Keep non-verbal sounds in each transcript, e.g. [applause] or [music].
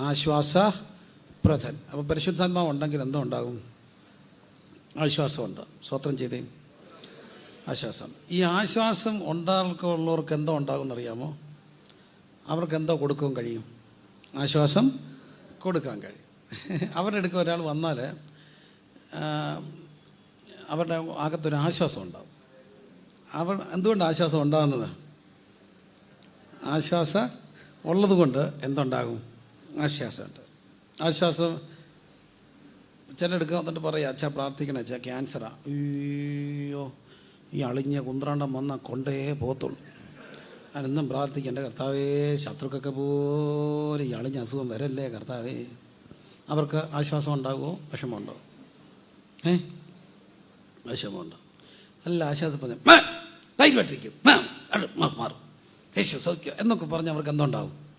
ആശ്വാസപ്രദൻ അപ്പോൾ പരിശുദ്ധാത്മാവ് ഉണ്ടെങ്കിൽ എന്തോ ഉണ്ടാകും? ആശ്വാസമുണ്ട്. സ്വത്രം ചെയ്തേ. ആശ്വാസം. ഈ ആശ്വാസം ഉണ്ടാക്കുള്ളവർക്ക് എന്തോ ഉണ്ടാകുമെന്നറിയാമോ അവർക്ക് എന്തോ കൊടുക്കാൻ കഴിയും? ആശ്വാസം കൊടുക്കാൻ കഴിയും. [laughs] അവരുടെ അടുക്ക ഒരാൾ വന്നാൽ അവരുടെ അകത്തൊരു ആശ്വാസം ഉണ്ടാവും അവർ എന്തുകൊണ്ട് ആശ്വാസം ഉണ്ടാകുന്നത്? ആശ്വാസം ഉള്ളത് കൊണ്ട് എന്തുണ്ടാകും? ആശ്വാസമുണ്ട്. ആശ്വാസം ചിലടുക്ക വന്നിട്ട് പറയാം അച്ഛാ പ്രാർത്ഥിക്കണം അച്ഛാ ക്യാൻസറാ. അയ്യോ ഈ അളിഞ്ഞ കുന്ത്രാണ്ടം വന്ന കൊണ്ടേ പോത്തുള്ളൂ ഞാനെന്നും പ്രാർത്ഥിക്കും എന്റെ കർത്താവേ ശത്രുക്കൊക്കെ പോലെ ഈ അളിഞ്ഞ അസുഖം വരല്ലേ കർത്താവേ. അവർക്ക് ആശ്വാസം ഉണ്ടാകുമോ? വിഷമമുണ്ടോ? ഏ? വിഷമമുണ്ടോ? നല്ല ആശ്വാസം മാ- മാറും യേശു സൗഖ്യം എന്നൊക്കെ പറഞ്ഞ് അവർക്ക് എന്തുണ്ടാവും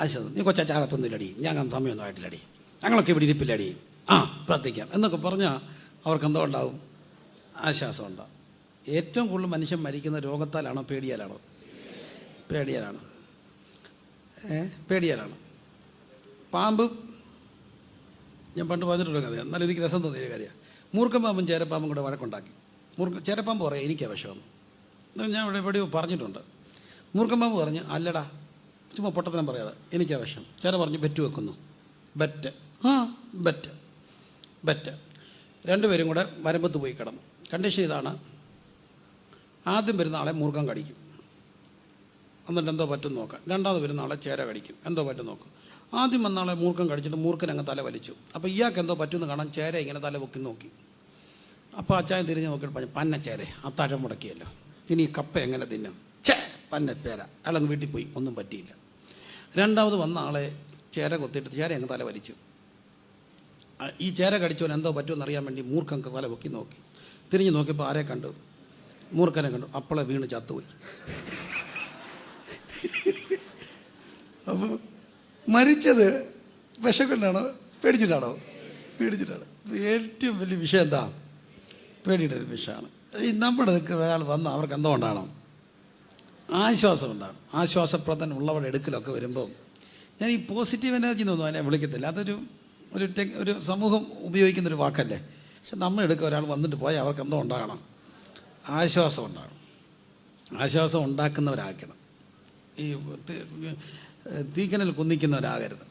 ആശ്വാസം നീ ഞാൻ അങ്ങനെ സമയമൊന്നും ആയിട്ടില്ലടി ഞങ്ങളൊക്കെ ഇവിടെ ഇരിപ്പില്ലടി. ആ പ്രാർത്ഥിക്കാം. എന്നൊക്കെ പറഞ്ഞാൽ അവർക്ക് എന്തോ ഉണ്ടാവും? ആശ്വാസം ഉണ്ടാവും. ഏറ്റവും കൂടുതൽ മനുഷ്യൻ മരിക്കുന്ന രോഗത്താലാണോ? പേടിയാലാണോ? പേടിയാലാണ്. പേടിയാലാണ്. പാമ്പ് ഞാൻ പണ്ട് പറഞ്ഞിട്ടുള്ള കഥ എന്നാലും എനിക്ക് രസം തോന്നിയ കാര്യമാണ് മൂർഖൻ പാമ്പും ചേരപ്പാമ്പും കൂടെ വഴക്കുണ്ടാക്കി. മൂർഖ ചേരപ്പാമ്പ് പറയാം എനിക്കാ വിഷമെന്ന് ഞാൻ ഇവിടെ എവിടെയോ പറഞ്ഞിട്ടുണ്ട്. മൂർഖൻ പാമ്പ് പറഞ്ഞ് അല്ലടാ ചുമ്മാ പൊട്ടത്തനം പറയാതെ എനിക്കാ വിഷം ചേര പറഞ്ഞു ബെറ്റ് വെക്കുന്നു. ബെറ്റ്? ആ ബെറ്റ്. ബെറ്റ്. രണ്ടുപേരും കൂടെ വരമ്പത്ത് പോയി കിടന്നു. കണ്ടീഷൻ ഇതാണ് ആദ്യം വരുന്ന ആളെ മൂർഖം കടിക്കും. എന്നിട്ട് എന്തോ പറ്റും നോക്കാം. രണ്ടാമത് വരുന്ന ആളെ ചേര കടിക്കും. എന്തോ പറ്റും നോക്കാം. ആദ്യം വന്ന ആളെ മൂർഖം കടിച്ചിട്ട് മൂർഖൻ അങ്ങ് തല വലിച്ചു. അപ്പോൾ ഇയാൾക്ക് എന്തോ പറ്റുമെന്ന് കാണാൻ ചേര ഇങ്ങനെ തല പൊക്കി നോക്കി. അപ്പോൾ അച്ചായൻ തിരിഞ്ഞ് നോക്കിയിട്ട് പറഞ്ഞു പന്നച്ചേരെ അത്താഴം മുടക്കിയല്ലോ. ഇനി ഈ കപ്പ എങ്ങനെ തിന്നും? ചേ പന്നത്തേര അയാളങ്ങ് വീട്ടിൽ പോയി. ഒന്നും പറ്റിയില്ല. രണ്ടാമത് വന്ന ആളെ ചേര കൊത്തിട്ട് ചേര അങ്ങ് തല വലിച്ചു. ഈ ചേര കടിച്ചവൻ എന്തോ പറ്റുമെന്ന് അറിയാൻ വേണ്ടി മൂർഖൻ തല പൊക്കി നോക്കി. തിരിഞ്ഞു നോക്കിയപ്പോൾ ആരെ കണ്ടു? മൂർഖനെ കണ്ടു. അപ്പളെ വീണ് ചത്തുപോയി. അപ്പോൾ മരിച്ചത് വിഷം കൊണ്ടാണോ പേടിച്ചിട്ടാണോ? പേടിച്ചിട്ടാണ്. ഏറ്റവും വലിയ വിഷയം എന്താ? പേടിയുടെ ഒരു വിഷയമാണ്. ഈ നമ്മുടെ ഒരാൾ വന്ന് അവർക്ക് എന്തോ ഉണ്ടാകണം ആശ്വാസം ഉണ്ടാകും ആശ്വാസപ്രദൻ ഉള്ളവരുടെ എടുക്കലൊക്കെ വരുമ്പോൾ ഞാൻ ഈ പോസിറ്റീവ് എനർജി എന്നൊന്നും അതിനെ വിളിക്കത്തില്ല. അതൊരു ഒരു ടെക് ഒരു സമൂഹം ഉപയോഗിക്കുന്ന ഒരു വാക്കല്ലേ? പക്ഷെ നമ്മൾ എടുക്കുക ഒരാൾ വന്നിട്ട് പോയാൽ അവർക്ക് എന്തോ ഉണ്ടാകണം. ആശ്വാസം ഉണ്ടാകണം ആശ്വാസം ഉണ്ടാക്കുന്നവരാക്കണം ഈ തീക്കനൽ കുന്നിക്കുന്നവരാകരുത്.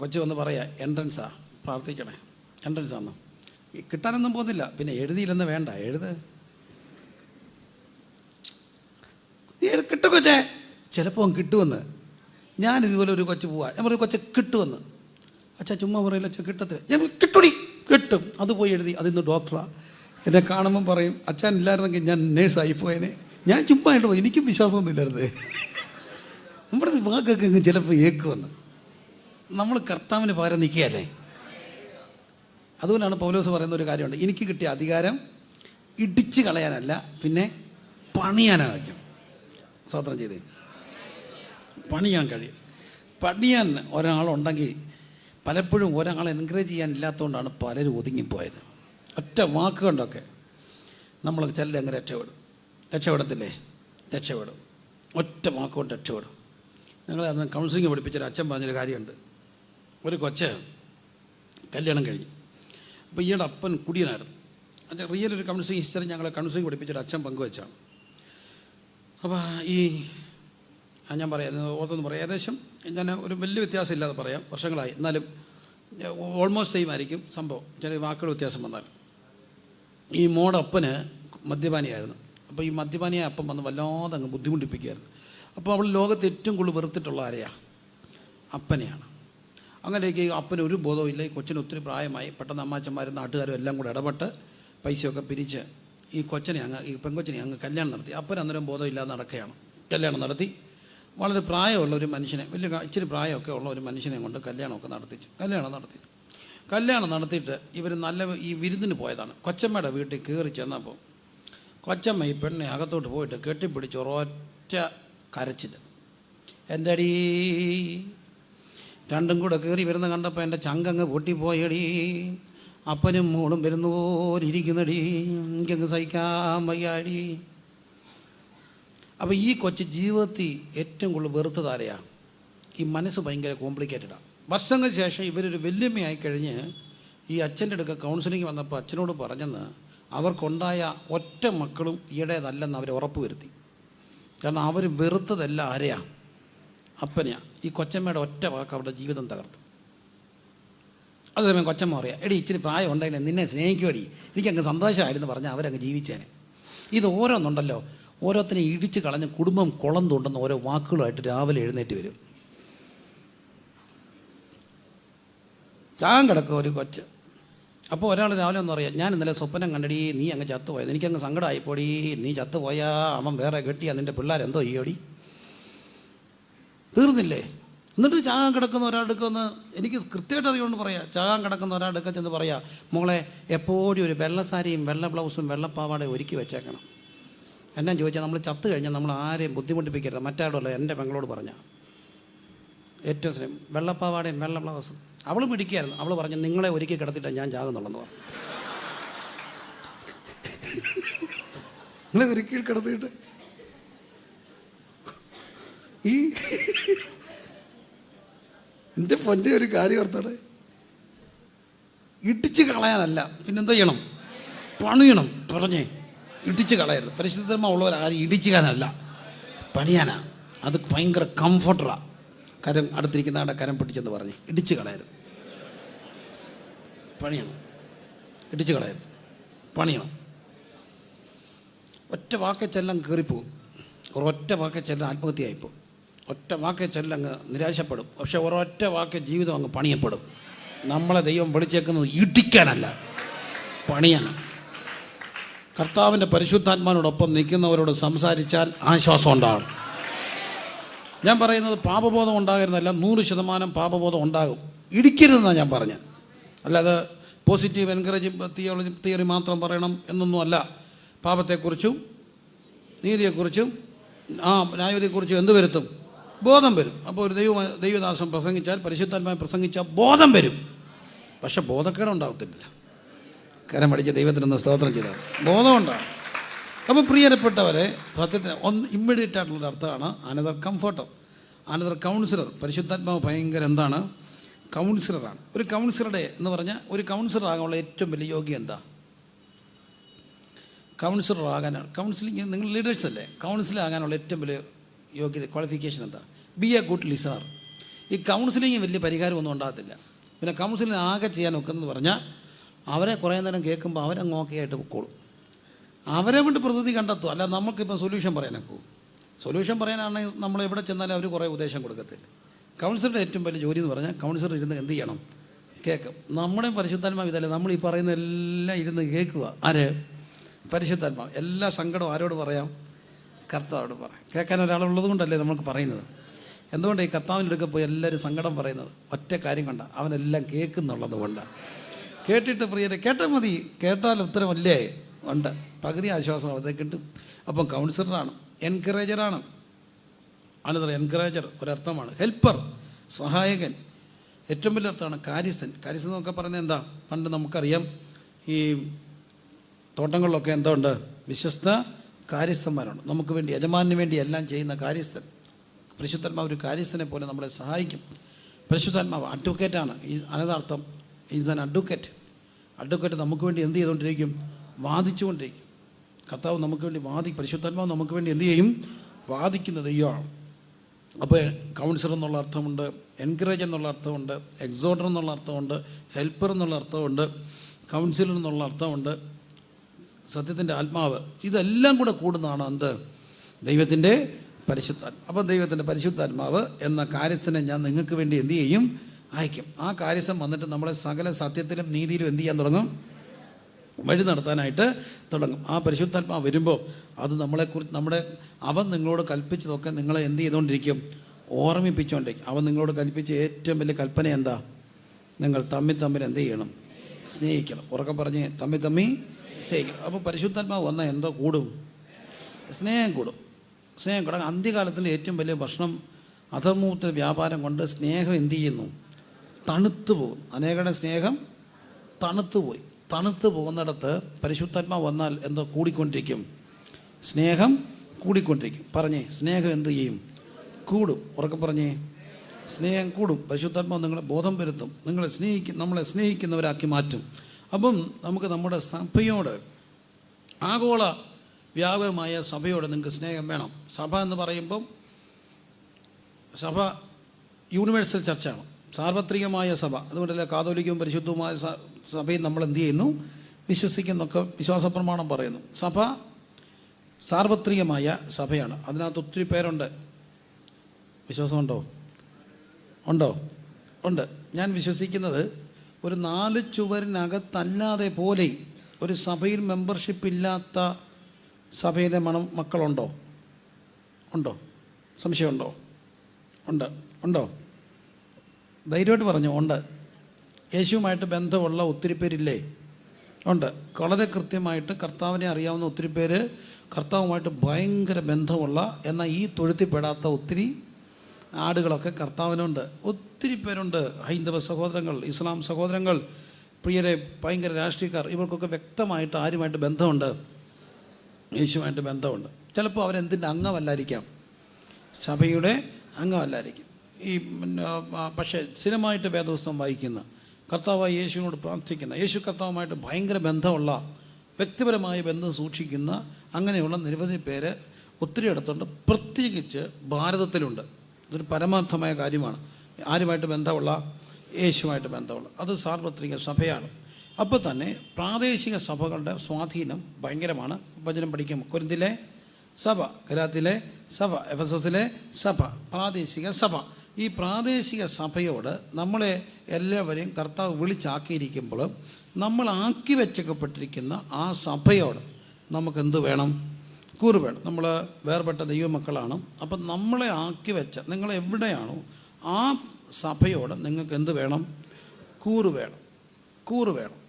കൊച്ചു വന്ന് പറയാ എൻട്രൻസാ പ്രാർത്ഥിക്കണേ. എൻട്രൻസ് ആണോ ഈ കിട്ടാനൊന്നും പോകുന്നില്ല. പിന്നെ എഴുതിയില്ലെന്ന് വേണ്ട. എഴുത് നീ എഴുതി കിട്ടും കൊച്ചേ. ചിലപ്പോൾ കിട്ടുമെന്ന്. ഞാൻ ഇതുപോലെ ഒരു കൊച്ചു പോവാ. ഞാൻ പറയും കൊച്ചെ കിട്ടുമെന്ന്. അച്ഛാ ചുമ്മാ പറയില്ല അച്ഛാ കിട്ടത്തില്ല. ഞാൻ കിട്ടുടി. കിട്ടും. അത് പോയി എഴുതി. അതിന്ന് ഡോക്ടറാണ് എന്നെ കാണുമ്പം പറയും അച്ഛൻ ഇല്ലായിരുന്നെങ്കിൽ ഞാൻ നേഴ്സായി പോയേനെ ഞാൻ ചുമ്മാ ആയിട്ട് പോയി. എനിക്കും വിശ്വാസമൊന്നും ഇല്ലായിരുന്നേ നമ്മുടെ വാക്കൊക്കെ ചിലപ്പോൾ ഏക്കുമെന്ന്. നമ്മൾ കർത്താവിന് പകരം നിൽക്കുകയല്ലേ? അതുകൊണ്ടാണ് പൗലോസ് പറയുന്ന ഒരു കാര്യമുണ്ട്. എനിക്ക് കിട്ടിയ അധികാരം ഇടിച്ച് കളയാനല്ല പിന്നെ പണിയാനാണ് സ്വതന്ത്രം ചെയ്തേ. പണിയാൻ കഴിയും. പണിയാൻ ഒരാളുണ്ടെങ്കിൽ പലപ്പോഴും ഒരാളെ എൻകറേജ് ചെയ്യാൻ ഇല്ലാത്തതുകൊണ്ടാണ് പലരും ഒതുങ്ങിപ്പോയത്. ഒറ്റ വാക്ക് കൊണ്ടൊക്കെ നമ്മൾ ചിലർ അങ്ങ് രക്ഷപ്പെടും. രക്ഷപ്പെടത്തില്ലേ? രക്ഷപ്പെടും. ഒറ്റ വാക്കുകൊണ്ട് രക്ഷപ്പെടും. ഞങ്ങൾ അന്ന് കൗൺസിലിംഗ് പഠിപ്പിച്ചൊരു അച്ഛൻ പറഞ്ഞൊരു കാര്യമുണ്ട്. ഒരു കൊച്ച് കല്യാണം കഴിഞ്ഞു. അപ്പോൾ ഈയുടെ അപ്പൻ കുടിയനായിരുന്നു. അതിന്റെ റിയൽ ഒരു കൗൺസിലിംഗ് ഹിസ്റ്ററി ഞങ്ങളെ കൗൺസിലിംഗ് പഠിപ്പിച്ചൊരു അച്ഛൻ പങ്കുവച്ചാണ്. അപ്പോൾ ഈ ഞാൻ പറയാം ഓർത്തൊന്ന് പറയാം. ഏകദേശം ഞാൻ ഒരു വലിയ വ്യത്യാസം ഇല്ലാതെ പറയാം വർഷങ്ങളായി. എന്നാലും ഓൾമോസ്റ്റ് സെയിം ആയിരിക്കും സംഭവം. ചില വാക്കുകൾ വ്യത്യാസം വന്നാൽ. ഈ മോടെ അപ്പന് മദ്യപാനിയായിരുന്നു. അപ്പോൾ ഈ മദ്യപാനിയെ അപ്പം വന്ന് വല്ലാതെ അങ്ങ് ബുദ്ധിമുട്ടിപ്പിക്കുകയായിരുന്നു. അപ്പോൾ അവൾ ലോകത്ത് ഏറ്റവും കൂടുതൽ വെറുത്തിട്ടുള്ള ആരെയാണ് അപ്പനെയാണ്. അങ്ങനെയൊക്കെ അപ്പന് ഒരു ബോധവും ഇല്ല ഈ കൊച്ചിന് ഒത്തിരി പ്രായമായി. പെട്ടെന്ന് അമ്മാച്ചന്മാരും നാട്ടുകാരും എല്ലാം കൂടെ ഇടപെട്ട് പൈസയൊക്കെ പിരിച്ച് ഈ കൊച്ചനെ അങ്ങ് ഈ പെങ്കൊച്ചിനെ അങ്ങ് കല്യാണം നടത്തി. അപ്പൻ അന്നേരം ബോധമില്ലാതെ നടക്കുകയാണ്. കല്യാണം നടത്തി. വളരെ പ്രായമുള്ള ഒരു മനുഷ്യനെ വലിയ ഇച്ചിരി പ്രായമൊക്കെ ഉള്ള ഒരു മനുഷ്യനെ കൊണ്ട് കല്യാണമൊക്കെ നടത്തിച്ചു. കല്യാണം നടത്തി. കല്യാണം നടത്തിയിട്ട് ഇവർ നല്ല ഈ വിരുന്നിന് പോയതാണ്. കൊച്ചമ്മയുടെ വീട്ടിൽ കയറി ചെന്നപ്പോൾ കൊച്ചമ്മ ഈ പെണ്ണെ അകത്തോട്ട് പോയിട്ട് കെട്ടിപ്പിടിച്ച് ഒരൊറ്റ കരച്ചിൽ എന്റെ രണ്ടും കൂടെ കയറി വരുന്ന കണ്ടപ്പോൾ എന്റെ ചങ്കങ്ങ് പൊട്ടിപ്പോയടി. അപ്പനും മോളും വരുന്ന പോലെ ഇരിക്കുന്നടി എനിക്കങ്ങ് സഹിക്കാൻ വയ്യാടി. അപ്പോൾ ഈ കൊച്ചു ജീവിതത്തിൽ ഏറ്റവും കൂടുതൽ വെറുത്തത് ഈ മനസ്സ് ഭയങ്കര കോംപ്ലിക്കേറ്റഡാണ് വർഷങ്ങൾക്ക് ശേഷം ഇവരൊരു വെല്ലുമ്മയായി കഴിഞ്ഞ് ഈ അച്ഛന്റെ അടുക്ക കൗൺസിലിംഗ് വന്നപ്പോൾ അച്ഛനോട് പറഞ്ഞെന്ന് അവർക്കുണ്ടായ ഒറ്റ മക്കളും ഈടേതല്ലെന്ന് അവർ ഉറപ്പ് വരുത്തി. കാരണം അവർ വെറുത്തതെല്ലാം ആരെയാണ് അപ്പനെയാണ് ഈ കൊച്ചമ്മയുടെ ഒറ്റ വാക്ക് അവരുടെ ജീവിതം തകർത്തു. അത് സമയം കൊച്ചമ്മ പറയാം എടി ഇച്ചിരി പ്രായം ഉണ്ടെങ്കിൽ നിന്നെ സ്നേഹിക്കുമടി എനിക്കങ്ങ് സന്തോഷമായിരുന്നു പറഞ്ഞാൽ അവരങ്ങ് ജീവിച്ചേനെ. ഇത് ഓരോന്നുണ്ടല്ലോ. ഓരോത്തിനെ ഇടിച്ച് കളഞ്ഞ് കുടുംബം കുളം ഓരോ വാക്കുകളായിട്ട് രാവിലെ എഴുന്നേറ്റ് വരും. ഞാൻ കിടക്കുക ഒരു കൊച്ച്. അപ്പോൾ ഒരാൾ രാവിലെ ഒന്ന് പറയാം ഞാൻ ഇന്നലെ സ്വപ്നം കണ്ടടി നീ അങ്ങ് ചത്തുപോയത്. എനിക്കങ്ങ് സങ്കടമായിപ്പോടി നീ ചത്തുപോയാ അവൻ വേറെ കെട്ടിയാ നിന്റെ പിള്ളേരെന്തോ ചെയ്യോടി? തീർന്നില്ലേ? എന്നിട്ട് ചാകാൻ കിടക്കുന്ന ഒരാൾക്ക് ഒന്ന് എനിക്ക് കൃത്യമായിട്ട് അറിയുമെന്ന് പറയാം. ചാകാൻ കിടക്കുന്ന ഒരാൾക്ക് ചെന്ന് പറയാ മോളെ എപ്പോഴും ഒരു വെള്ള സാരിയും വെള്ള ബ്ലൗസും വെള്ളപ്പാവാടയും ഒരുക്കി വെച്ചേക്കണം. എന്നാ ചോദിച്ചാൽ നമ്മൾ ചത്തു കഴിഞ്ഞാൽ നമ്മൾ ആരെയും ബുദ്ധിമുട്ടിപ്പിക്കരുത്. മറ്റാടുമല്ല എന്റെ പെങ്ങളോട് പറഞ്ഞ. ഏറ്റവും സ്നേഹം വെള്ളപ്പാവാടയും വെള്ള ബ്ലൗസും. അവൾ പിടിക്കുകയായിരുന്നു അവൾ പറഞ്ഞു നിങ്ങളെ ഒരുക്കി കിടത്തിയിട്ടാണ് ഞാൻ ചാകുന്നുള്ളെന്ന് പറഞ്ഞു. നിങ്ങളെ ഒരുക്കി കിടത്തിയിട്ട്? ഈ എന്റെ പൊന്നെ ഒരു കാര്യം ഓർത്തോടെ? ഇടിച്ച് കളയാനല്ല പിന്നെന്താ ചെയ്യണം? പണിയണം. പറഞ്ഞേ ഇടിച്ച് കളയരുത്. പരിശുദ്ധമ ഉള്ളവർ ആരും ഇടിച്ചുകാനല്ല പണിയാനാ. അത് ഭയങ്കര കംഫർട്ടറാണ് കരം അടുത്തിരിക്കുന്ന ആടെ കരം പിടിച്ചെന്ന് പറഞ്ഞ് ഇടിച്ച് കളയരുത്. പണിയണം. ഇടിച്ച് കളയരുത്. പണിയണം. ഒറ്റ വാക്കെ ചെല്ലം കയറിപ്പോവും. ഒരൊറ്റ വാക്കെ ചെല്ലം ആത്മഹത്യയായിപ്പോവും. ഒറ്റ വാക്കെ ചൊല്ലങ്ങ് നിരാശപ്പെടും. പക്ഷെ ഒരൊറ്റ വാക്കെ ജീവിതം അങ്ങ് പണിയപ്പെടും. നമ്മളെ ദൈവം വിളിച്ചേക്കുന്നത് ഇടിക്കാനല്ല പണിയാനാണ് കർത്താവിന്റെ പരിശുദ്ധാത്മാനോടൊപ്പം നിൽക്കുന്നവരോട് സംസാരിച്ചാൽ ആശ്വാസം ഉണ്ടാകും. ഞാൻ പറയുന്നത് പാപബോധം ഉണ്ടാകരുന്നല്ല നൂറ് ശതമാനം പാപബോധം ഉണ്ടാകും. ഇടിക്കരുതെന്നാണ് ഞാൻ പറഞ്ഞത്. അല്ലാതെ പോസിറ്റീവ് എൻകറേജ് തിയോളജി തിയറി മാത്രം പറയണം എന്നൊന്നുമല്ല. പാപത്തെക്കുറിച്ചും നീതിയെക്കുറിച്ചും ആ ന്യായവിധിയെക്കുറിച്ചും എന്ത് വരുത്തും? ബോധം വരും. അപ്പോൾ ഒരു ദൈവ ദൈവദാസം പ്രസംഗിച്ചാൽ പരിശുദ്ധാത്മായി പ്രസംഗിച്ചാൽ ബോധം വരും. പക്ഷെ ബോധക്കേട് ഉണ്ടാകത്തില്ല കരം അടിച്ച് ദൈവത്തിനൊന്ന് സ്തോത്രം ചെയ്താൽ ബോധമുണ്ടാകും അപ്പോൾ പ്രിയരപ്പെട്ടവരെ സത്യത്തിന് ഒന്ന് ഇമ്മീഡിയറ്റ് ആയിട്ടുള്ളൊരു അർത്ഥമാണ് അനദർ കംഫർട്ടർ അനദർ കൗൺസിലർ പരിശുദ്ധാത്മാവ് ഭയങ്കര എന്താണ്? കൗൺസിലറാണ് ഒരു കൗൺസിലറുടെ എന്ന് പറഞ്ഞാൽ ഒരു കൗൺസിലർ ആകാനുള്ള ഏറ്റവും വലിയ യോഗ്യം എന്താ? കൗൺസിലർ ആകാനാണ്. കൗൺസിലിംഗ് നിങ്ങൾ ലീഡേഴ്സ് അല്ലേ? കൗൺസിലർ ആകാനുള്ള ഏറ്റവും വലിയ യോഗ്യത ക്വാളിഫിക്കേഷൻ എന്താ? ബി എ ഗുഡ് ലിസണർ ഈ കൗൺസിലിംഗ് വലിയ പരിഹാരമൊന്നും ഉണ്ടാകത്തില്ല. പിന്നെ കൗൺസിലിംഗ് ആകെ ചെയ്യാൻ ഒക്കെന്ന് പറഞ്ഞാൽ അവരെ കുറേ നേരം കേൾക്കുമ്പോൾ അവരങ്ങ് ഓക്കെ ആയിട്ട് പൊക്കോളും. അവരെ കൊണ്ട് പ്രതിനിധി കണ്ടെത്തും. അല്ല നമുക്കിപ്പം സൊല്യൂഷൻ പറയാനൊക്കെ. സൊല്യൂഷൻ പറയാനാണെങ്കിൽ നമ്മൾ എവിടെ ചെന്നാലും അവർ കുറേ ഉപദേശം കൊടുക്കത്തില്ല. കൗൺസിലറുടെ ഏറ്റവും വലിയ ജോലി എന്ന് പറഞ്ഞാൽ കൗൺസിലർ ഇരുന്ന് എന്ത് ചെയ്യണം? കേൾക്കും. നമ്മുടെ പരിശുദ്ധാത്മാവ് ഇതല്ല. നമ്മൾ ഈ പറയുന്ന എല്ലാം ഇരുന്ന് കേൾക്കുക. ആര്? പരിശുദ്ധാത്മാവ്. എല്ലാ സങ്കടവും ആരോട് പറയാം? കർത്താവോട് പറയാം. കേൾക്കാൻ ഒരാളുള്ളത് കൊണ്ടല്ലേ നമുക്ക് പറയുന്നത്? എന്തുകൊണ്ട് ഈ കർത്താവിന്റെ പോയി എല്ലാവരും സങ്കടം പറയുന്നത്? ഒറ്റ കാര്യം കണ്ട. അവനെല്ലാം കേൾക്കുന്നുള്ളത് കൊണ്ട്. കേട്ടിട്ട് പ്രിയരെ കേട്ടാൽ മതി. കേട്ടാൽ ഉത്തരമല്ലേ ഉണ്ട്. പകുതി ആശ്വാസം അവിടെ കിട്ടും. അപ്പം കൗൺസിലറാണ് എൻകറേജറാണ് അനദർ എൻകറേജർ ഒരർത്ഥമാണ്. ഹെൽപ്പർ സഹായകൻ. ഏറ്റവും വലിയ അർത്ഥമാണ് കാര്യസ്ഥൻ. കാര്യസ്ഥൻ എന്നൊക്കെ പറയുന്നത് എന്താ? പണ്ട് നമുക്കറിയാം ഈ തോട്ടങ്ങളിലൊക്കെ എന്താ ഉണ്ട്? വിശ്വസ്ത കാര്യസ്ഥന്മാരുണ്ട്. നമുക്ക് വേണ്ടി യജമാനു വേണ്ടി എല്ലാം ചെയ്യുന്ന കാര്യസ്ഥൻ. പരിശുദ്ധാത്മാവ് ഒരു കാര്യസ്ഥനെ പോലെ നമ്മളെ സഹായിക്കും. പരിശുദ്ധാത്മാവ് അഡ്വക്കേറ്റാണ് ഈ അനതാർത്ഥം ഈസ് ആൻ അഡ്വക്കേറ്റ് അഡ്വക്കേറ്റ് നമുക്ക് വേണ്ടി എന്ത് ചെയ്തുകൊണ്ടിരിക്കും? വാദിച്ചുകൊണ്ടിരിക്കും. കർത്താവ് നമുക്ക് വേണ്ടി വാദി പരിശുദ്ധാത്മാവ് നമുക്ക് വേണ്ടി എന്ത് ചെയ്യും? വാദിക്കുന്ന ദൈവമാണ്. അപ്പോൾ കൗൺസിലർ എന്നുള്ള അർത്ഥമുണ്ട് എൻകറേജ് എന്നുള്ള അർത്ഥമുണ്ട് എക്സോർഡർ എന്നുള്ള അർത്ഥമുണ്ട് ഹെൽപ്പർ എന്നുള്ള അർത്ഥമുണ്ട് കൗൺസിലർ എന്നുള്ള അർത്ഥമുണ്ട്. സത്യത്തിന്റെ ആത്മാവ് ഇതെല്ലാം കൂടെ കൂടുന്നതാണ് എന്ത്? ദൈവത്തിന്റെ പരിശുദ്ധാത്മ അപ്പം ദൈവത്തിന്റെ പരിശുദ്ധാത്മാവ് എന്ന കാര്യസ്ഥനെ ഞാൻ നിങ്ങൾക്ക് വേണ്ടി എന്ത് ചെയ്യും? അയക്കും ആ കാര്യസം വന്നിട്ട് നമ്മളെ സകല സത്യത്തിലും നീതിയിലും എന്ത് ചെയ്യാൻ തുടങ്ങും? വഴി നടത്താനായിട്ട് തുടങ്ങും. ആ പരിശുദ്ധാത്മാവ് വരുമ്പോൾ അത് നമ്മളെക്കുറിച്ച് നമ്മുടെ അവൻ നിങ്ങളോട് കൽപ്പിച്ചതൊക്കെ നിങ്ങളെ എന്ത് ചെയ്തുകൊണ്ടിരിക്കും? ഓർമ്മിപ്പിച്ചുകൊണ്ടിരിക്കും. അവൻ നിങ്ങളോട് കൽപ്പിച്ച ഏറ്റവും വലിയ കൽപ്പന എന്താ? നിങ്ങൾ തമ്മിൽ തമ്മിൽ എന്ത് ചെയ്യണം? സ്നേഹിക്കണം. ഉറക്കം പറഞ്ഞ് തമ്മിൽ തമ്മി സ്നേഹിക്കണം. അപ്പോൾ പരിശുദ്ധാത്മാവ് വന്നാൽ എന്തോ കൂടും? സ്നേഹം കൂടും. സ്നേഹം കിടക്കുക അന്ത്യകാലത്തിൽ ഏറ്റവും വലിയ ഭക്ഷണം അധർമ്മൂത്ത വ്യാപാരം കൊണ്ട് സ്നേഹം എന്തു ചെയ്യുന്നു? തണുത്തു പോകും. അനേകരുടെ സ്നേഹം തണുത്തു പോയി. തണുത്ത് പോകുന്നിടത്ത് പരിശുദ്ധാത്മാ വന്നാൽ എന്തോ കൂടിക്കൊണ്ടിരിക്കും. സ്നേഹം കൂടിക്കൊണ്ടിരിക്കും. പറഞ്ഞേ സ്നേഹം എന്തു ചെയ്യും? കൂടും. ഉറക്കെ പറഞ്ഞേ. സ്നേഹം കൂടും. പരിശുദ്ധാത്മാവ് നിങ്ങളെ ബോധം വരുത്തും. നിങ്ങളെ സ്നേഹിക്കും നമ്മളെ സ്നേഹിക്കുന്നവരാക്കി മാറ്റും. അപ്പം നമുക്ക് നമ്മുടെ സഭയോട് ആഗോള വ്യാപകമായ സഭയോട് നിങ്ങൾക്ക് സ്നേഹം വേണം. സഭ എന്ന് പറയുമ്പം സഭ യൂണിവേഴ്സൽ ചർച്ചാണ് സാർവത്രികമായ സഭ. അതുകൊണ്ടല്ല കാതോലിക്കും പരിശുദ്ധവുമായ സഭയും നമ്മൾ എന്ത് ചെയ്യുന്നു? വിശ്വസിക്കുന്നൊക്കെ വിശ്വാസ പ്രമാണം പറയുന്നു. സഭ സാർവത്രികമായ സഭയാണ്. അതിനകത്ത് ഒത്തിരി പേരുണ്ട്. വിശ്വാസമുണ്ടോ? ഉണ്ടോ? ഉണ്ട്. ഞാൻ വിശ്വസിക്കുന്നത് ഒരു നാല് ചുവരിനകത്തല്ലാതെ പോലെ ഒരു സഭയിൽ മെമ്പർഷിപ്പ് ഇല്ലാത്ത സഭയിലെ മണം മക്കളുണ്ടോ? ഉണ്ടോ? സംശയമുണ്ടോ? ഉണ്ട്. ഉണ്ടോ? ധൈര്യമായിട്ട് പറഞ്ഞു. ഉണ്ട്. യേശുവുമായിട്ട് ബന്ധമുള്ള ഒത്തിരി പേരില്ലേ? ഉണ്ട്. വളരെ കൃത്യമായിട്ട് കർത്താവിനെ അറിയാവുന്ന ഒത്തിരി പേര് കർത്താവുമായിട്ട് ഭയങ്കര ബന്ധമുള്ള എന്നാൽ ഈ തൊഴുത്തിൽപ്പെടാത്ത ഒത്തിരി ആടുകളൊക്കെ കർത്താവിനുണ്ട്. ഒത്തിരി പേരുണ്ട്. ഹൈന്ദവ സഹോദരങ്ങൾ ഇസ്ലാം സഹോദരങ്ങൾ പ്രിയരെ ഭയങ്കര രാഷ്ട്രീയക്കാർ ഇവർക്കൊക്കെ വ്യക്തമായിട്ട് ആരുമായിട്ട് ബന്ധമുണ്ട്. യേശുവായിട്ട് ബന്ധമുണ്ട്. ചിലപ്പോൾ അവരെന്തിന്റെ അംഗമല്ലായിരിക്കാം. സഭയുടെ അംഗമല്ലായിരിക്കും. ഈ പക്ഷേ സ്ഥിരമായിട്ട് വേദപുസ്തകം വായിക്കുന്ന കർത്താവായി യേശുവിനോട് പ്രാർത്ഥിക്കുന്ന യേശു കർത്താവുമായിട്ട് ഭയങ്കര ബന്ധമുള്ള വ്യക്തിപരമായ ബന്ധം സൂക്ഷിക്കുന്ന അങ്ങനെയുള്ള നിരവധി പേര് ഒത്തിരി ഇടത്തുണ്ട് പ്രത്യേകിച്ച് ഭാരതത്തിലുണ്ട്. ഇതൊരു പരമാർത്ഥമായ കാര്യമാണ്. ആരുമായിട്ട് ബന്ധമുള്ള യേശുവായിട്ട് ബന്ധമുള്ള. അത് സാർവത്രിക സഭയാണ്. അപ്പോൾ തന്നെ പ്രാദേശിക സഭകളുടെ സ്വാധീനം ഭയങ്കരമാണ്. വചനം പഠിക്കും. കുരുന്തിലെ സഭ ഗലാത്തിലെ സഭ എഫ് എസ് എസിലെ സഭ പ്രാദേശിക സഭ. ഈ പ്രാദേശിക സഭയോട് നമ്മളെ എല്ലാവരെയും കർത്താവ് വിളിച്ചാക്കിയിരിക്കുമ്പോൾ നമ്മൾ ആക്കി വെച്ചേക്കപ്പെട്ടിരിക്കുന്ന ആ സഭയോട് നമുക്ക് എന്ത് വേണം? കൂറ് വേണം. നമ്മൾ വേർപെട്ട ദൈവമക്കളാണ്. അപ്പം നമ്മളെ ആക്കി വെച്ച നിങ്ങൾ എവിടെയാണോ ആ സഭയോട് നിങ്ങൾക്ക് എന്ത് വേണം? കൂറ് വേണം. കൂറ് വേണം.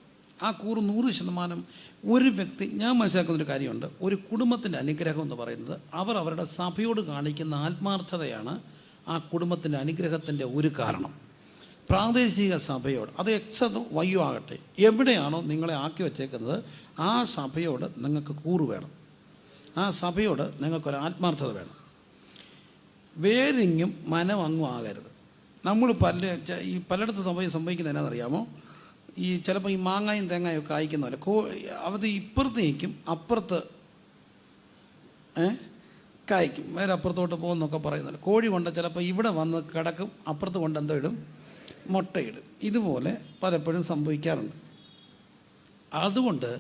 ആ കൂറ് നൂറ് ശതമാനം ഒരു വ്യക്തി ഞാൻ മനസ്സിലാക്കുന്നൊരു കാര്യമുണ്ട്. ഒരു കുടുംബത്തിന്റെ അനുഗ്രഹം എന്ന് പറയുന്നത് അവർ അവരുടെ സഭയോട് കാണിക്കുന്ന ആത്മാർത്ഥതയാണ് ആ കുടുംബത്തിന്റെ അനുഗ്രഹത്തിന്റെ ഒരു കാരണം. പ്രാദേശിക സഭയോട് അത് എക്സ് വയ്യോ ആകട്ടെ എവിടെയാണോ നിങ്ങളെ ആക്കി വച്ചേക്കുന്നത് ആ സഭയോട് നിങ്ങൾക്ക് കൂറ് വേണം. ആ സഭയോട് നിങ്ങൾക്കൊരു ആത്മാർത്ഥത വേണം. വേരിങ്ങും മനമങ്ങും ആകരുത്. നമ്മൾ പല ഈ പലയിടത്ത് സംഭവം സംഭവിക്കുന്നത് എന്നാണെന്നറിയാമോ? ഈ ചിലപ്പോൾ ഈ മാങ്ങായും തേങ്ങായും ഒക്കെ അയക്കുന്ന പോലെ കോ അത് ഇപ്പുറത്ത് നിൽക്കും അപ്പുറത്ത് ഏ? കായ്ക്കും. വേറെ അപ്പുറത്തോട്ട് പോകുന്നൊക്കെ പറയുന്നില്ല കോഴി കൊണ്ട് ചിലപ്പോൾ ഇവിടെ വന്ന് കിടക്കും അപ്പുറത്ത് കൊണ്ട് എന്തോ ഇടും മുട്ടയിടും. ഇതുപോലെ പലപ്പോഴും സംഭവിക്കാറുണ്ട്. അതുകൊണ്ട്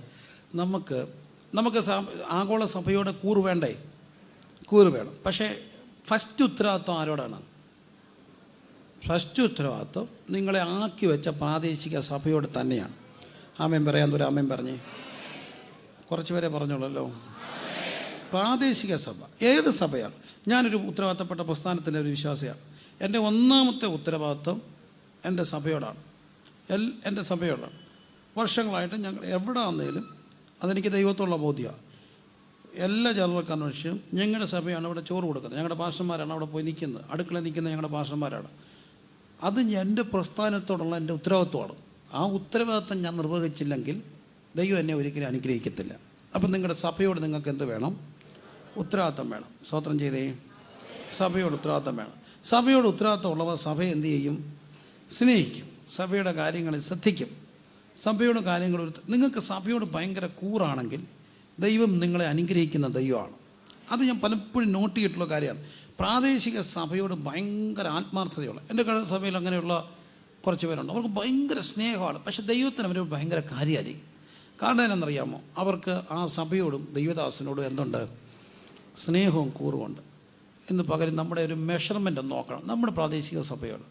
നമുക്ക് നമുക്ക് ആഗോള സഭയോടെ കൂറ് വേണ്ടേ? കൂറ് വേണം. പക്ഷേ ഫസ്റ്റ് ഉത്തരവാദിത്വം ആരോടാണ്? ഫസ്റ്റ് ഉത്തരവാദിത്വം നിങ്ങളെ ആക്കി വെച്ച പ്രാദേശിക സഭയോട് തന്നെയാണ്. ആമയം പറയാൻ ഒരു ആമയം പറഞ്ഞേ. കുറച്ച് പേരെ പറഞ്ഞോളല്ലോ. പ്രാദേശിക സഭ ഏത് സഭയാണ്? ഞാനൊരു ഉത്തരവാദിത്തപ്പെട്ട പ്രസ്ഥാനത്തിന്റെ ഒരു വിശ്വാസിയാണ്. എന്റെ ഒന്നാമത്തെ ഉത്തരവാദിത്വം എന്റെ സഭയോടാണ്. എൽ എന്റെ സഭയോടാണ്. വർഷങ്ങളായിട്ട് ഞങ്ങൾ എവിടെ വന്നേലും അതെനിക്ക് ദൈവത്തോടുള്ള ബോധ്യമാണ്. എല്ലാ ജനറൽ കൺവെൻഷനും ഞങ്ങളുടെ സഭയാണ് അവിടെ ചോറ് കൊടുക്കുന്നത്. ഞങ്ങളുടെ പാഷന്മാരാണ് അവിടെ പോയി നിൽക്കുന്നത്. അടുക്കളയിൽ നിൽക്കുന്ന ഞങ്ങളുടെ പാസ്റ്റർമാരാണ്. അത് എന്റെ പ്രസ്ഥാനത്തോടുള്ള എന്റെ ഉത്തരവാദിത്വമാണ്. ആ ഉത്തരവാദിത്വം ഞാൻ നിർവഹിച്ചില്ലെങ്കിൽ ദൈവം എന്നെ ഒരിക്കലും അനുഗ്രഹിക്കത്തില്ല. അപ്പം നിങ്ങളുടെ സഭയോട് നിങ്ങൾക്ക് എന്ത് വേണം? ഉത്തരവാദിത്വം വേണം. സ്വത്രം ചെയ്തേ. സഭയോട് ഉത്തരവാദിത്വം വേണം. സഭയോട് ഉത്തരവാദിത്വം ഉള്ളവർ സഭ എന്ത് ചെയ്യും? സ്നേഹിക്കും. സഭയുടെ കാര്യങ്ങളിൽ ശ്രദ്ധിക്കും. സഭയുടെ കാര്യങ്ങൾ നിങ്ങൾക്ക് സഭയോട് ഭയങ്കര കൂറാണെങ്കിൽ ദൈവം നിങ്ങളെ അനുഗ്രഹിക്കുന്ന ദൈവമാണ്. അത് ഞാൻ പലപ്പോഴും നോട്ട് ചെയ്തിട്ടുള്ള കാര്യമാണ്. പ്രാദേശിക സഭയോട് ഭയങ്കര ആത്മാർത്ഥതയുള്ള എന്റെ സഭയിൽ അങ്ങനെയുള്ള കുറച്ച് പേരുണ്ട്. അവർക്ക് ഭയങ്കര സ്നേഹമാണ്. പക്ഷെ ദൈവത്തിന് അവർ ഭയങ്കര കാര്യമായിരിക്കും. കാരണം എന്നറിയാമോ അവർക്ക് ആ സഭയോടും ദൈവദാസനോടും എന്തുണ്ട്? സ്നേഹവും കൂറുമുണ്ട് എന്ന് പകരം നമ്മുടെ ഒരു മെഷർമെന്റ് നോക്കണം. നമ്മുടെ പ്രാദേശിക സഭയോട്.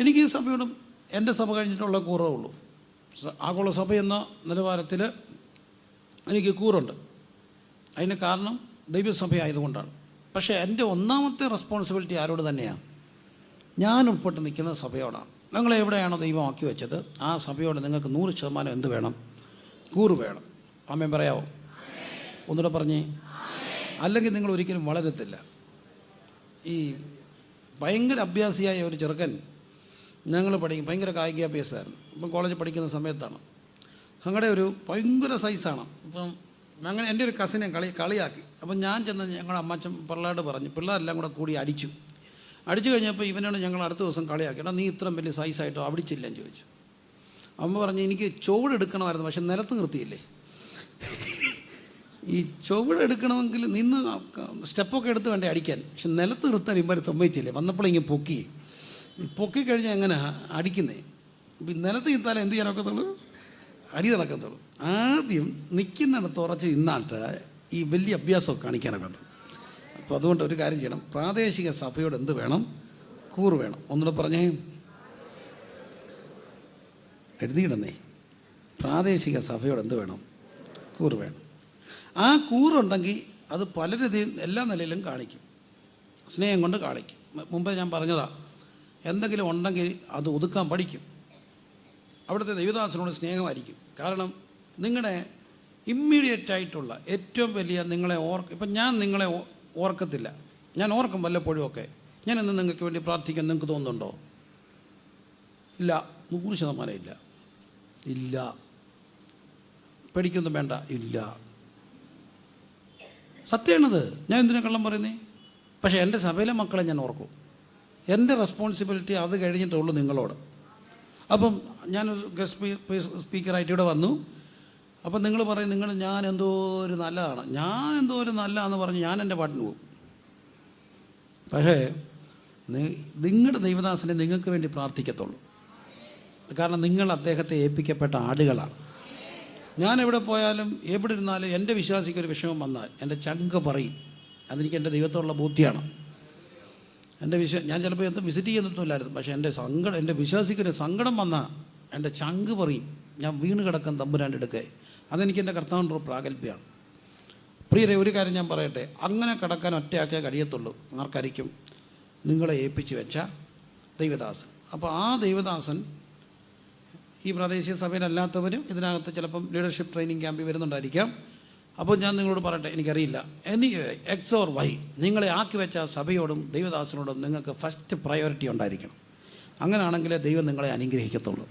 എനിക്ക് ഈ സഭയോടും എന്റെ സഭ കഴിഞ്ഞിട്ടുള്ള കൂറേ ഉള്ളൂ. ആഗോള സഭ എന്ന നിലവാരത്തിൽ എനിക്ക് കൂറുണ്ട്. അതിന് കാരണം ദൈവസഭ ആയതുകൊണ്ടാണ് പക്ഷേ എന്റെ ഒന്നാമത്തെ റെസ്പോൺസിബിലിറ്റി ആരോട് തന്നെയാണ് ഞാൻ ഉൾപ്പെട്ട് നിൽക്കുന്ന സഭയോടാണ്. നിങ്ങൾ എവിടെയാണോ ദൈവമാക്കി വെച്ചത് ആ സഭയോട് നിങ്ങൾക്ക് നൂറ് ശതമാനം എന്ത് വേണം? കൂറ് വേണം. അമ്മയും പറയാമോ ഒന്നുകൂടെ പറഞ്ഞേ? അല്ലെങ്കിൽ നിങ്ങൾ ഒരിക്കലും വളരത്തില്ല. ഈ ഭയങ്കര അഭ്യാസിയായ ഒരു ചെറുക്കൻ ഞങ്ങൾ പഠിക്കും ഭയങ്കര കായികാഭ്യാസമായിരുന്നു. ഇപ്പം കോളേജിൽ പഠിക്കുന്ന സമയത്താണ്. ഞങ്ങളുടെ ഒരു ഭയങ്കര സൈസാണ് അപ്പം അങ്ങനെ എന്റെ ഒരു കസിനെ കളി കളിയാക്കി. അപ്പം ഞാൻ ചെന്ന് ഞങ്ങളുടെ അമ്മച്ചൻ പിള്ളേരോട് പറഞ്ഞു പിള്ളേരെല്ലാം കൂടെ കൂടി അടിച്ചു. അടിച്ചു കഴിഞ്ഞപ്പോൾ ഇവനാണ് ഞങ്ങൾ അടുത്ത ദിവസം കളിയാക്കി. എടാ നീ ഇത്രയും വലിയ സൈസായിട്ടോ അവിടിച്ചില്ലെന്ന് ചോദിച്ചു. അമ്മ പറഞ്ഞു എനിക്ക് ചുവടെടുക്കണമായിരുന്നു പക്ഷെ നിലത്ത് നിർത്തിയില്ലേ? ഈ ചുവടെടുക്കണമെങ്കിൽ നിന്ന് സ്റ്റെപ്പൊക്കെ എടുത്ത് വേണ്ടേ അടിക്കാൻ? പക്ഷെ നിലത്ത് നിർത്താൻ ഇവർ സമ്മതിച്ചില്ലേ? വന്നപ്പോഴിങ്ങനെ പൊക്കി. പൊക്കി കഴിഞ്ഞാൽ എങ്ങനെ അടിക്കുന്നേ. അപ്പം നിലത്ത് നിർത്താൻ എന്ത് ചെയ്യാനൊക്കത്തുള്ളൂ അടി നടക്കത്തുള്ളൂ. ആദ്യം നിൽക്കുന്നിടത്ത് ഉറച്ച് നിന്നാട്ട് ഈ വലിയ അഭ്യാസമൊക്കെ കാണിക്കാനൊക്കെ അപ്പോൾ അതുകൊണ്ട് ഒരു കാര്യം ചെയ്യണം. പ്രാദേശിക സഭയോട് എന്ത് വേണം? കൂറ് വേണം. ഒന്നുകൂടെ പറഞ്ഞേ. എഴുതിയിടന്നേ. പ്രാദേശിക സഭയോട് എന്ത് വേണം? കൂറ് വേണം. ആ കൂറുണ്ടെങ്കിൽ അത് പല എല്ലാ നിലയിലും കാണിക്കും. സ്നേഹം കൊണ്ട് കാണിക്കും. മുമ്പേ ഞാൻ പറഞ്ഞതാ എന്തെങ്കിലും ഉണ്ടെങ്കിൽ അത് ഒതുക്കാൻ പഠിക്കും. അവിടുത്തെ ദൈവദാസനോട് സ്നേഹമായിരിക്കും. കാരണം നിങ്ങളുടെ ഇമ്മീഡിയറ്റ് ആയിട്ടുള്ള ഏറ്റവും വലിയ നിങ്ങളെ ഓർക്ക് ഇപ്പം ഞാൻ നിങ്ങളെ ഓർക്കത്തില്ല. ഞാൻ ഓർക്കും വല്ലപ്പോഴും ഒക്കെ. ഞാൻ ഇന്ന് നിങ്ങൾക്ക് വേണ്ടി പ്രാർത്ഥിക്കാൻ നിങ്ങൾക്ക് തോന്നുന്നുണ്ടോ? ഇല്ല. നൂറ് ശതമാനം ഇല്ല. ഇല്ല. പേടിക്കൊന്നും വേണ്ട. ഇല്ല. സത്യമാണത് ഞാൻ എന്തിനാ കള്ളം പറയുന്നേ? പക്ഷേ എന്റെ സഭയിലെ മക്കളെ ഞാൻ ഓർക്കും. എന്റെ റെസ്പോൺസിബിലിറ്റി അത് കഴിഞ്ഞിട്ടുള്ളൂ നിങ്ങളോട്. അപ്പം ഞാനൊരു ഗസ്റ്റ് സ്പീക്കറായിട്ട് ഇവിടെ വന്നു. അപ്പം നിങ്ങൾ പറയും നിങ്ങൾ ഞാൻ എന്തോ ഒരു നല്ലതാണ്. ഞാൻ എന്തോ ഒരു നല്ലതാണെന്ന് പറഞ്ഞ് ഞാൻ എന്റെ പാട്ടിന് പോകും. പക്ഷേ നിങ്ങളുടെ ദൈവദാസനെ നിങ്ങൾക്ക് വേണ്ടി പ്രാർത്ഥിക്കത്തുള്ളൂ. കാരണം നിങ്ങൾ അദ്ദേഹത്തെ ഏൽപ്പിക്കപ്പെട്ട ആടുകളാണ്. ഞാൻ എവിടെ പോയാലും എവിടെ ഇരുന്നാലും എന്റെ വിശ്വാസിക്ക് ഒരു വിഷമം വന്നാൽ എന്റെ ചങ്ക് പറയും. അതെനിക്ക് എന്റെ ദൈവത്തോടുള്ള ബോധ്യമാണ് എന്റെ വിശ്വ ഞാൻ ചിലപ്പോൾ എന്തും വിസിറ്റ് ചെയ്യുന്നില്ലായിരുന്നു പക്ഷേ എന്റെ സങ്കടം എന്റെ വിശ്വാസിക്കൊരു സങ്കടം വന്ന എന്റെ ചങ്ക് പറയും ഞാൻ വീണ് കിടക്കാൻ തമ്പുരാന്റെ എടുക്കേ അതെനിക്ക് എന്റെ കർത്താവിന്റെ പ്രാഗൽഭ്യമാണ്. പ്രിയരെ ഒരു കാര്യം ഞാൻ പറയട്ടെ. അങ്ങനെ കിടക്കാൻ ഒറ്റയാക്കേ കഴിയത്തുള്ളൂ. ആർക്കായിരിക്കും? നിങ്ങളെ ഏൽപ്പിച്ച് വെച്ച ദൈവദാസൻ. അപ്പോൾ ആ ദൈവദാസൻ ഈ പ്രാദേശിക സഭയിലല്ലാത്തവരും ഇതിനകത്ത് ചിലപ്പം ലീഡർഷിപ്പ് ട്രെയിനിങ് ക്യാമ്പിൽ വരുന്നുണ്ടായിരിക്കാം. അപ്പോൾ ഞാൻ നിങ്ങളോട് പറയട്ടെ എനിക്കറിയില്ല. എനി എക്സ് ഓർ വൈ നിങ്ങളെ ആക്കി വെച്ച സഭയോടും ദൈവദാസനോടും നിങ്ങൾക്ക് ഫസ്റ്റ് പ്രയോറിറ്റി ഉണ്ടായിരിക്കണം. അങ്ങനെയാണെങ്കിലേ ദൈവം നിങ്ങളെ അനുഗ്രഹിക്കത്തുള്ളൂ.